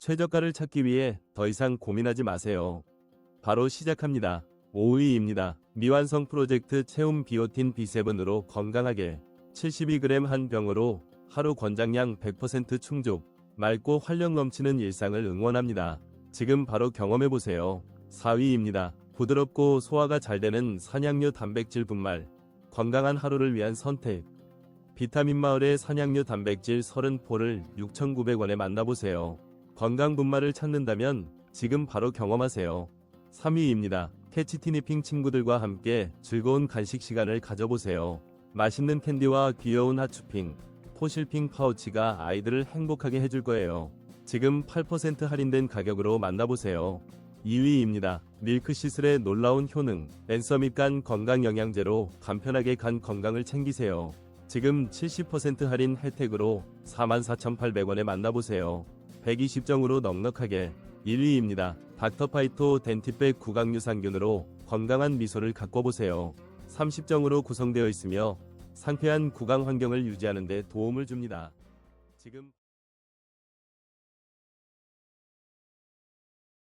최저가를 찾기 위해 더 이상 고민하지 마세요. 바로 시작합니다. 5위입니다. 미완성 프로젝트 체움 비오틴 B7으로 건강하게 72g 한 병으로 하루 권장량 100% 충족, 맑고 활력 넘치는 일상을 응원합니다. 지금 바로 경험해보세요. 4위입니다. 부드럽고 소화가 잘 되는 산양류 단백질 분말, 건강한 하루를 위한 선택. 비타민 마을의 산양류 단백질 30포를 6,900원에 만나보세요. 건강 분말을 찾는다면 지금 바로 경험하세요. 3위입니다. 캐치티니핑 친구들과 함께 즐거운 간식 시간을 가져보세요. 맛있는 캔디와 귀여운 하츄핑, 포실핑 파우치가 아이들을 행복하게 해줄 거예요. 지금 8% 할인된 가격으로 만나보세요. 2위입니다. 밀크시슬의 놀라운 효능, 앤서밋 간 건강 영양제로 간편하게 간 건강을 챙기세요. 지금 70% 할인 혜택으로 44,800원에 만나보세요. 120정으로 넉넉하게 1위입니다. 닥터파이토 덴티백 구강유산균으로 건강한 미소를 가꿔보세요. 30정으로 구성되어 있으며 상쾌한 구강 환경을 유지하는 데 도움을 줍니다. 지금